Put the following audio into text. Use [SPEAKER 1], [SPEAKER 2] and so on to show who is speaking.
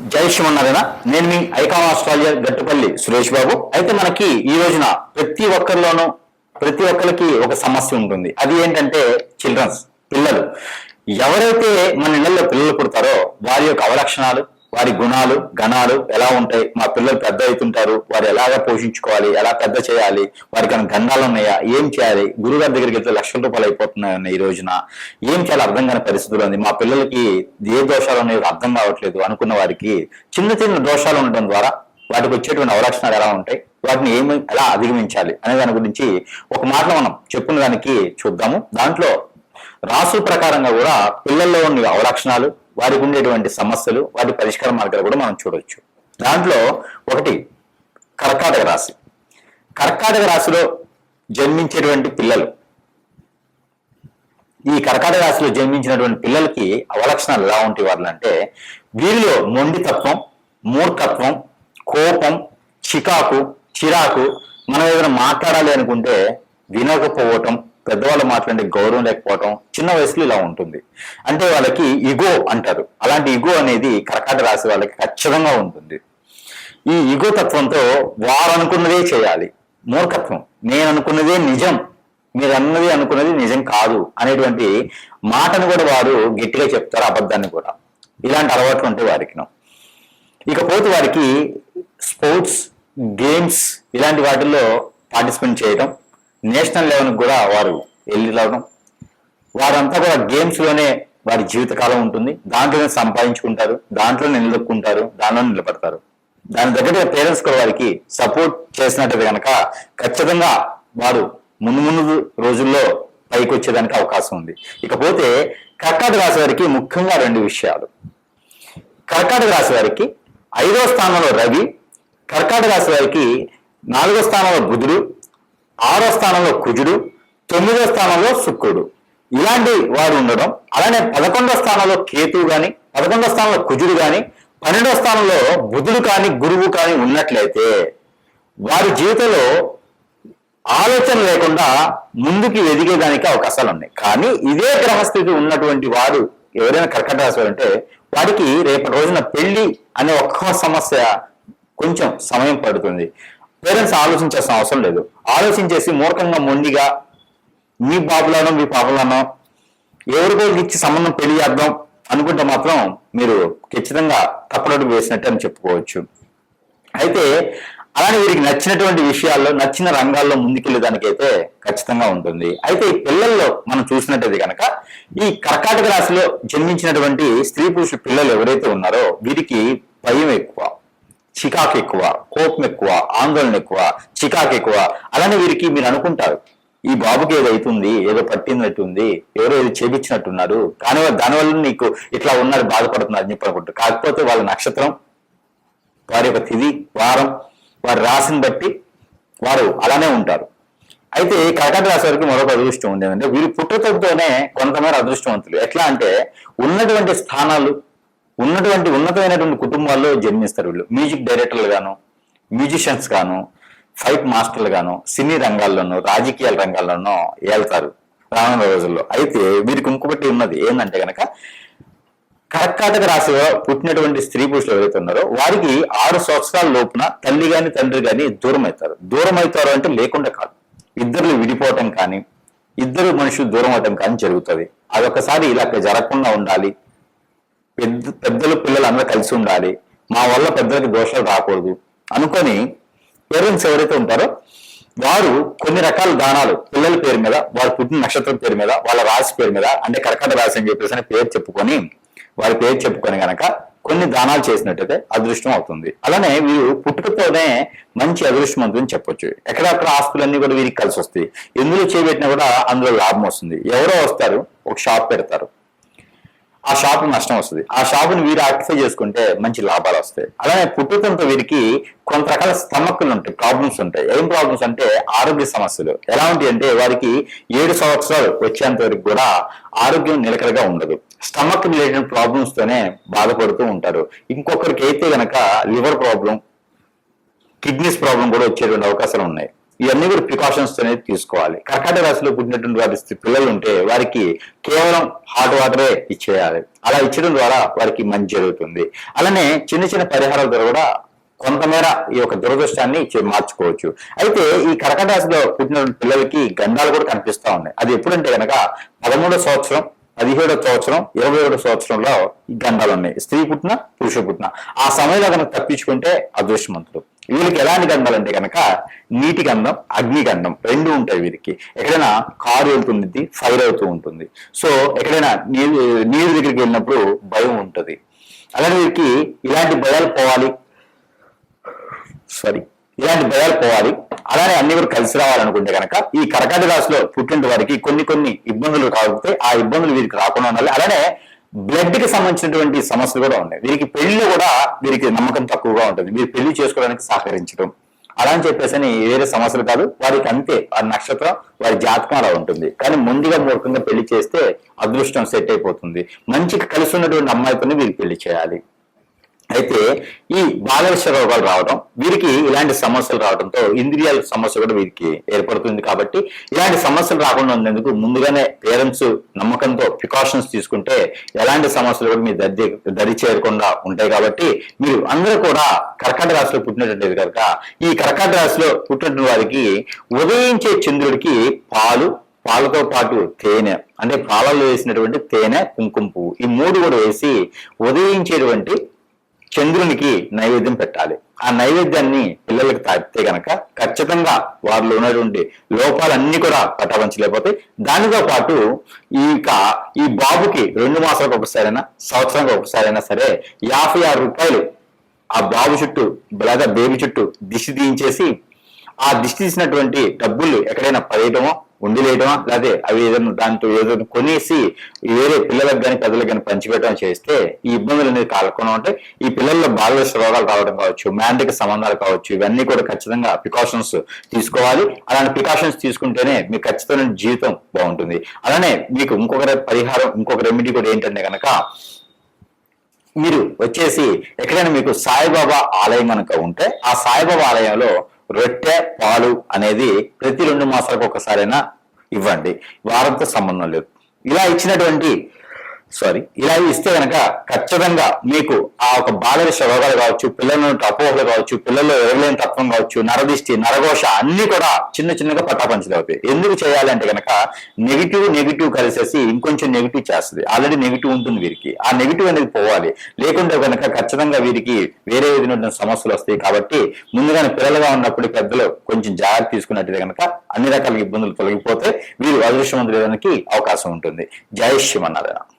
[SPEAKER 1] జై శ్రీమన్నారాయణ. నేను మీ ఐకాన్ ఆస్ట్రాలియా గట్టుపల్లి సురేష్ బాబు. అయితే మనకి ఈ రోజున ప్రతి ఒక్కరిలోనూ ప్రతి ఒక్కరికి ఒక సమస్య ఉంటుంది. అది ఏంటంటే చిల్డ్రన్స్ పిల్లలు. ఎవరైతే మన ఇళ్ళలో పిల్లలు పుడతారో వారి యొక్క అవలక్షణాలు వారి గుణాలు గణాలు ఎలా ఉంటాయి? మా పిల్లలు పెద్ద అవుతుంటారు. వారు ఎలాగ పోషించుకోవాలి? ఎలా పెద్ద చేయాలి? వారికి ఏమైనా గండాలు ఉన్నాయా? ఏం చేయాలి? గురుగారి దగ్గరికి వెళ్తే లక్షల రూపాయలు అయిపోతున్నాయన్న ఈ రోజున. ఏం చేయాలి అర్థం కాని పరిస్థితులు ఉంది. మా పిల్లలకి ఏ దోషాలు ఉన్నాయో అర్థం కావట్లేదు అనుకున్న వారికి చిన్న చిన్న దోషాలు ఉండటం ద్వారా వాటికి వచ్చేటువంటి అవలక్షణాలు ఎలా ఉంటాయి? వాటిని ఏమి ఎలా అధిగమించాలి? అనే దాని గురించి ఒక మాటలో మనం చెప్పుకున్న దానికి చూద్దాము. దాంట్లో రాసు ప్రకారంగా కూడా పిల్లల్లో ఉన్న అవలక్షణాలు వారికి ఉండేటువంటి సమస్యలు వాటి పరిష్కార మార్గాలు కూడా మనం చూడవచ్చు దాంట్లో ఒకటి కర్కాటక రాశి. కర్కాటక రాశిలో జన్మించేటువంటి పిల్లలు. ఈ కర్కాటక రాశిలో జన్మించినటువంటి పిల్లలకి అవలక్షణాలు ఎలా ఉంటాయి వాళ్ళు అంటే వీరిలో మొండితత్వం మూర్ఖత్వం కోపం చికాకు చిరాకు మనం ఏదైనా మాట్లాడాలి అనుకుంటే వినకపోవటం పెద్దవాళ్ళు మాట్లాడే గౌరవం లేకపోవటం చిన్న వయసులో ఇలా ఉంటుంది. అంటే వాళ్ళకి ఇగో అంటారు. అలాంటి ఇగో అనేది కర్కాట రాశి వాళ్ళకి ఖచ్చితంగా ఉంటుంది. ఈ ఇగో తత్వంతో వారు అనుకున్నదే చేయాలి. మూర్ఖత్వం. నేను అనుకున్నదే నిజం. మీరు అన్నది అనుకున్నది నిజం కాదు అనేటువంటి మాటను కూడా వారు గట్టిగా చెప్తారు అబద్ధాన్ని కూడా. ఇలాంటి అలవాట్లు ఉంటాయి వారికి ఇకపోతే వారికి స్పోర్ట్స్ గేమ్స్ ఇలాంటి వాటిల్లో పార్టిసిపేట్ చేయడం నేషనల్ లెవెల్కి కూడా వారు వెళ్ళి రావడం. వారంతా కూడా గేమ్స్లోనే వారి జీవితకాలం ఉంటుంది. దాంట్లోనే సంపాదించుకుంటారు దాంట్లోనే నిలదొక్కుంటారు దాంట్లోనే నిలబడతారు. దాని దగ్గర పేరెంట్స్ కూడా వారికి సపోర్ట్ చేసినట్టు కనుక ఖచ్చితంగా వారు ముందు ముందు రోజుల్లో పైకి వచ్చేదానికి అవకాశం ఉంది. ఇకపోతే కర్కాటక రాశి వారికి ముఖ్యంగా రెండు విషయాలు. కర్కాటక రాశి వారికి ఐదవ స్థానంలో రవి కర్కాటక రాశి వారికి నాలుగో స్థానంలో బుధుడు ఆరో స్థానంలో కుజుడు తొమ్మిదో స్థానంలో శుక్రుడు. ఇలాంటి వారు ఉండడం అలానే పదకొండో స్థానంలో కేతువు కానీ పదకొండో స్థానంలో కుజుడు కానీ పన్నెండో స్థానంలో బుధుడు కానీ గురువు కానీ ఉన్నట్లయితే వారి జీవితంలో ఆలోచన లేకుండా ముందుకు ఎదిగేదానికి అవకాశాలు ఉన్నాయి. కానీ ఇదే గ్రహస్థితి ఉన్నటువంటి వాడు ఎవరైనా కర్కట రాశి అంటే వాడికి రేపటి రోజున పెళ్ళి అనే ఒక్క సమస్య కొంచెం సమయం పడుతుంది. పేరెంట్స్ ఆలోచించాల్సిన అవసరం లేదు. ఆలోచించేసి మూర్ఖంగా మొండిగా మీ బాబులను మీ పాపలను ఎవరికో ఇచ్చి సంబంధం పెళ్ళి చేద్దాం అనుకుంటే మాత్రం మీరు ఖచ్చితంగా తప్పుడడుగు వేసినట్టు అని చెప్పుకోవచ్చు. అయితే అలానే వీరికి నచ్చినటువంటి విషయాల్లో నచ్చిన రంగాల్లో ముందుకెళ్ళేదానికైతే ఖచ్చితంగా ఉంటుంది. అయితే ఈ పిల్లల్లో మనం చూసినట్టయితే కనుక ఈ కర్కాటక రాశిలో జన్మించినటువంటి స్త్రీ పురుష పిల్లలు ఎవరైతే ఉన్నారో వీరికి భయం ఎక్కువ. చికాకు ఎక్కువ కోపం ఎక్కువ ఆందోళన ఎక్కువ చికాకు ఎక్కువ అలానే వీరికి మీరు అనుకుంటారు. ఈ బాబుకి ఏదో అవుతుంది ఏదో పట్టినట్టుంది ఎవరో ఏదో చేపించినట్టున్నారు కానీ దానివల్ల నీకు ఇట్లా ఉన్నారు బాధపడుతున్నారు అని చెప్పి అనుకుంటారు. కాకపోతే వాళ్ళ నక్షత్రం వారి యొక్క తిది వారం వారి రాశిని బట్టి వారు అలానే ఉంటారు. అయితే కర్కాటక రాశి వారికి మరొక అదృష్టం ఉండేదంటే వీరు పుట్టుకతోనే కొంతమేర అదృష్టవంతులు. ఎట్లా అంటే ఉన్నటువంటి స్థానాలు ఉన్నటువంటి ఉన్నతమైనటువంటి కుటుంబాల్లో జన్మిస్తారు వీళ్ళు. మ్యూజిక్ డైరెక్టర్లు గాను మ్యూజిషియన్స్ గాను ఫైట్ మాస్టర్లు గాను సినీ రంగాల్లోనూ రాజకీయాల రంగాల్లోనూ ఏళ్తారు రానున్న రోజుల్లో. అయితే వీరికి ఇంకొకటి ఉన్నది ఏంటంటే గనక కర్కాటక రాశిలో పుట్టినటువంటి స్త్రీ పురుషులు ఎవరైతే ఉన్నారో వారికి ఆరు సంవత్సరాల లోపున తల్లి గాని తండ్రి గాని దూరం అవుతారు దూరం అవుతారు అంటే లేకుండా కాదు. ఇద్దరు విడిపోవటం కానీ ఇద్దరు మనుషులు దూరం అవటం కానీ జరుగుతుంది. అదొకసారి ఇలా జరగకుండా ఉండాలి. పెద్ద పెద్దలు పిల్లలు అందరూ కలిసి ఉండాలి. మా వల్ల పెద్దలకి దోషాలు రాకూడదు. అనుకొని పేరెంట్స్ ఎవరైతే ఉంటారో వారు కొన్ని రకాల దానాలు పిల్లల పేరు మీద వారు పుట్టిన నక్షత్రం పేరు మీద వాళ్ళ రాశి పేరు మీద అంటే కర్కట రాశి అని చెప్పేసి అని పేరు చెప్పుకొని వారి పేరు చెప్పుకొని గనక కొన్ని దానాలు చేసినట్టయితే అదృష్టం అవుతుంది. అలానే వీరు పుట్టుకతోనే మంచి అదృష్టం అవుతుందని చెప్పొచ్చు. ఎక్కడక్కడ ఆస్తులన్నీ కూడా వీరికి కలిసి వస్తాయి. ఎందులో చేపెట్టినా కూడా అందులో లాభం వస్తుంది. ఎవరో వస్తారు ఒక షాప్ పెడతారు. ఆ షాప్ నష్టం వస్తుంది. ఆ షాపుని వీరు ఆక్టిఫై చేసుకుంటే మంచి లాభాలు వస్తాయి. అలానే పుట్టుకతో వీరికి కొంత రకాల స్టమక్లు ఉంటాయి ప్రాబ్లమ్స్ ఉంటాయి. ఏం ప్రాబ్లమ్స్ అంటే ఆరోగ్య సమస్యలు. ఎలా ఉంటాయి అంటే వారికి ఏడు సంవత్సరాలు వచ్చేంత వరకు కూడా ఆరోగ్యం నిలకడగా ఉండదు. స్టమక్ రిలేటెడ్ ప్రాబ్లమ్స్ తోనే బాధపడుతూ ఉంటారు. ఇంకొకరికి అయితే గనక లివర్ ప్రాబ్లం కిడ్నీస్ ప్రాబ్లం కూడా వచ్చేటువంటి అవకాశాలు ఉన్నాయి. ఇవన్నీ కూడా ప్రికాషన్స్ అనేది తీసుకోవాలి. కర్కాటక రాశిలో పుట్టినటువంటి వారి పిల్లలు ఉంటే వారికి కేవలం హాట్ వాటరే ఇచ్చేయాలి. అలా ఇచ్చడం ద్వారా వారికి మంచి జరుగుతుంది. అలానే చిన్న చిన్న పరిహారాల ద్వారా కూడా కొంతమేర ఈ యొక్క దురదృష్టాన్ని మార్చుకోవచ్చు. అయితే ఈ కర్కాటక రాశిలో పుట్టినటువంటి పిల్లలకి గంధాలు కూడా కనిపిస్తా ఉన్నాయి. అది ఎప్పుడంటే కనుక పదమూడో సంవత్సరం పదిహేడో సంవత్సరం ఇరవై ఏడో సంవత్సరంలో ఈ గంధాలు ఉన్నాయి. స్త్రీ పుట్టిన పురుష పుట్టిన. ఆ సమయంలో కనుక తప్పించుకుంటే అదృష్టవంతుడు వీళ్ళకి ఎలాంటి గంధాలు అంటే కనుక నీటి గంధం అగ్ని గంధం రెండు ఉంటాయి వీరికి. ఎక్కడైనా కారు వెళ్తుంది ఫైర్ అవుతూ ఉంటుంది. సో ఎక్కడైనా నీరు నీరు దగ్గరికి వెళ్ళినప్పుడు భయం ఉంటుంది. అలానే వీరికి ఇలాంటి భయాలు పోవాలి. సారీ ఇలాంటి భయాలు పోవాలి. అలానే అన్ని కూడా కలిసి రావాలనుకుంటే కనుక ఈ కర్కాటక రాశిలో పుట్టిన వారికి కొన్ని కొన్ని ఇబ్బందులు కాకపోతే ఆ ఇబ్బందులు వీరికి రాకుండా ఉండాలి. అలానే బ్లడ్కి సంబంధించినటువంటి సమస్యలు కూడా ఉన్నాయి. వీరికి పెళ్ళి కూడా వీరికి నమ్మకం తక్కువగా ఉంటుంది. వీరు పెళ్ళి చేసుకోవడానికి సహకరించడం. అలా అని చెప్పేసి అని వేరే సమస్యలు కాదు. వారికి అంతే. ఆ నక్షత్రం వారి జాతకం అలా ఉంటుంది. కానీ ముందుగా మూర్ఖంగా పెళ్ళి చేస్తే అదృష్టం సెట్ అయిపోతుంది. మంచి కలిసి ఉన్నటువంటి అమ్మాయితోనే వీరికి పెళ్ళి చేయాలి. అయితే ఈ బాలవిష రోగాలు రావడం వీరికి ఇలాంటి సమస్యలు రావడంతో ఇంద్రియాల సమస్య కూడా వీరికి ఏర్పడుతుంది కాబట్టి ఇలాంటి సమస్యలు రాకుండా ఉండేందుకు ముందుగానే పేరెంట్స్ నమ్మకంతో ప్రికాషన్స్ తీసుకుంటే ఎలాంటి సమస్యలు కూడా మీ దరి దరి చేరకుండా ఉంటాయి కాబట్టి మీరు అందరూ కూడా కర్కాటక రాశిలో పుట్టినటువంటిది కనుక ఈ కర్కాటక రాశిలో పుట్టినటువంటి వారికి ఉదయించే చంద్రుడికి పాలు పాలతో పాటు తేనె అంటే పాలలో వేసినటువంటి తేనె కుంకుమ పువ్వు ఈ మూడు కూడా వేసి ఉదయించేటువంటి చంద్రునికి నైవేద్యం పెట్టాలి. ఆ నైవేద్యాన్ని పిల్లలకు తాగితే గనక ఖచ్చితంగా వారిలో ఉన్నటువంటి లోపాలన్నీ కూడా పటాపంచలేకపోతే దానితో పాటు ఈ ఇక ఈ బాబుకి రెండు మాసాలకు ఒకసారైనా సంవత్సరానికి ఒకసారైనా సరే యాభై ఆరు రూపాయలు ఆ బాబు చుట్టూ లేదా బేబీ చుట్టూ దిష్టి తీయించేసి ఆ దిష్టి తీసినటువంటి డబ్బులు ఎక్కడైనా పడేయటమో ఉండిలేయటమా? లేదా అవి ఏదైనా దాంతో ఏదో కొనేసి వేరే పిల్లలకు కానీ పెద్దలకు కానీ పంచిపెట్టడం చేస్తే ఈ ఇబ్బందులు అనేది కాలకుండా ఉంటాయి. ఈ పిల్లల్లో బాల్య రోగాలు రావడం కావచ్చు మ్యాండిక సంబంధాలు కావచ్చు ఇవన్నీ కూడా ఖచ్చితంగా ప్రికాషన్స్ తీసుకోవాలి. అలాంటి ప్రికాషన్స్ తీసుకుంటేనే మీకు ఖచ్చితమైన జీవితం బాగుంటుంది. అలానే మీకు ఇంకొకరి పరిహారం ఇంకొక రెమెడీ కూడా ఏంటంటే కనుక మీరు వచ్చేసి ఎక్కడైనా మీకు సాయిబాబా ఆలయం కనుక ఉంటే ఆ సాయిబాబా ఆలయంలో రొట్టె పాలు అనేది ప్రతి రెండు మాసాలకు ఒకసారైనా ఇవ్వండి. వారంతో సంబంధం లేదు. ఇలా ఇచ్చినటువంటి సారీ ఇలా ఇస్తే గనక ఖచ్చితంగా మీకు ఆ ఒక బాలవిష రోగాలు కావచ్చు పిల్లల అపోహలు కావచ్చు పిల్లల్లో ఎరలేని తత్వం కావచ్చు నరదిష్టి నరఘోష అన్ని కూడా చిన్న చిన్నగా పట్టాపంచలు అవుతాయి. ఎందుకు చేయాలి అంటే గనక నెగిటివ్ నెగిటివ్ కలిసేసి ఇంకొంచెం నెగిటివ్ చేస్తుంది. ఆల్రెడీ నెగిటివ్ ఉంటుంది వీరికి. ఆ నెగిటివ్ అనేది పోవాలి. లేకుంటే కనుక ఖచ్చితంగా వీరికి వేరే విధమైన సమస్యలు వస్తాయి కాబట్టి ముందుగానే పిల్లలుగా ఉన్నప్పుడు పెద్దలు కొంచెం జాగ్రత్త తీసుకున్నట్టు కనుక అన్ని రకాల ఇబ్బందులు తొలగిపోతే వీరు అదృష్టవంతులకి అవకాశం ఉంటుంది. జై శ్రీమన్నారాయణ.